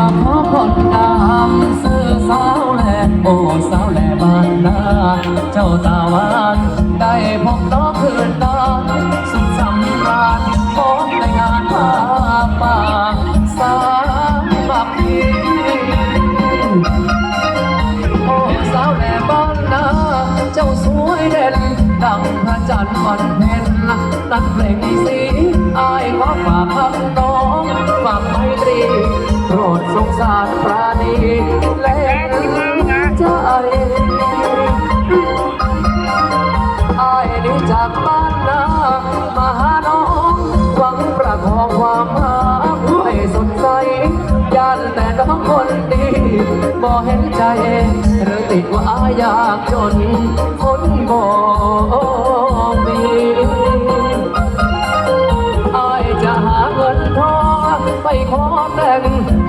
มาพบคนงามซื้อสาวแหล่โอ้สาวแหล่บ้านนาเจ้าตาหวานได้พบน้องคืนนานสุขสำราญพบในงานผ้าป่าสามัคคีโอ้สาวแหล่บ้านนาเจ้าสวยเด่นดังพระจันทร์วันเพ็ญนักเพลงสีอาย ดสงสารปราณีและใจอายนี้จากบ้านนามาหาน้องหวังประคองความรักให้สดใสยันแต่น้องคนดีบ่เห็นใจหรือติดว่าอายากจนคนบ่มีอ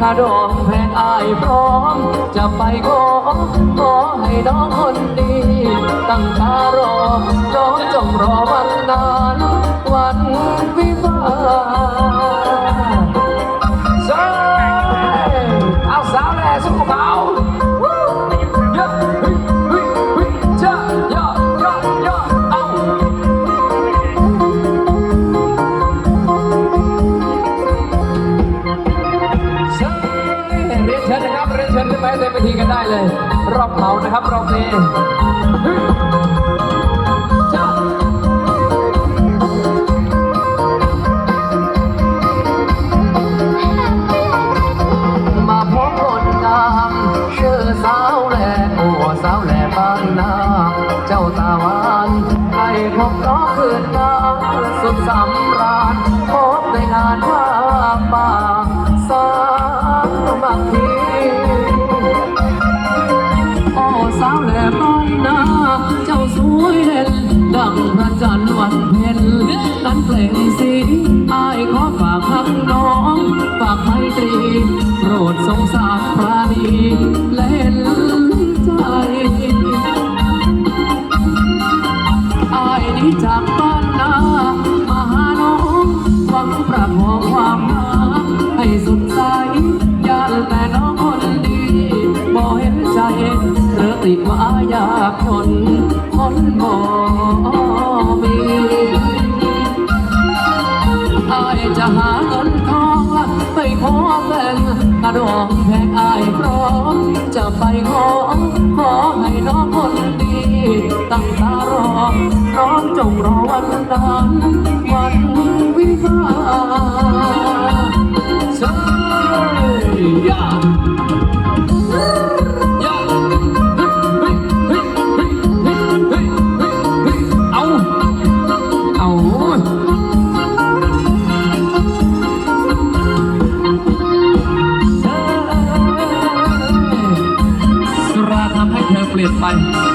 งค่าดองแพงอายพร้อม จะไปขอขอให้น้องคนดี ตั้งตารอน้องจงรอวันนานวัน เชิญขึ้นไปเต็มเวทีกันได้เลย รอบเขานะครับรอบนี้เมาพบคนงามชื่อสาวแหล่โอ้สาวแหล่บ้านนาเจ้าตาหวานให้พบน้องคืนาสุดสำราญพบในงานว่าป่าสามัคคี ด่นดังพระจันทร์วันเพ็ญนั้นเพลงสีอายขอฝากคำน้อง ฝากไมตรีโปรดสงสารปราณีและเห็นใจอายนี้จากบ้านนามาหาน้องหวังประคองความรักให้สุดใสยาแต่น้องคนดีบ่เห็นใจเธอติดว่าอยากทนคนบ่มี จะหาเงินทองไปขอแบ่งกระดองแพงอายพร้อมจะไปขอขอให้น้องคนดี ตั้งตารอร้องจงรอวันนั้นวันวิวาห์ My. bay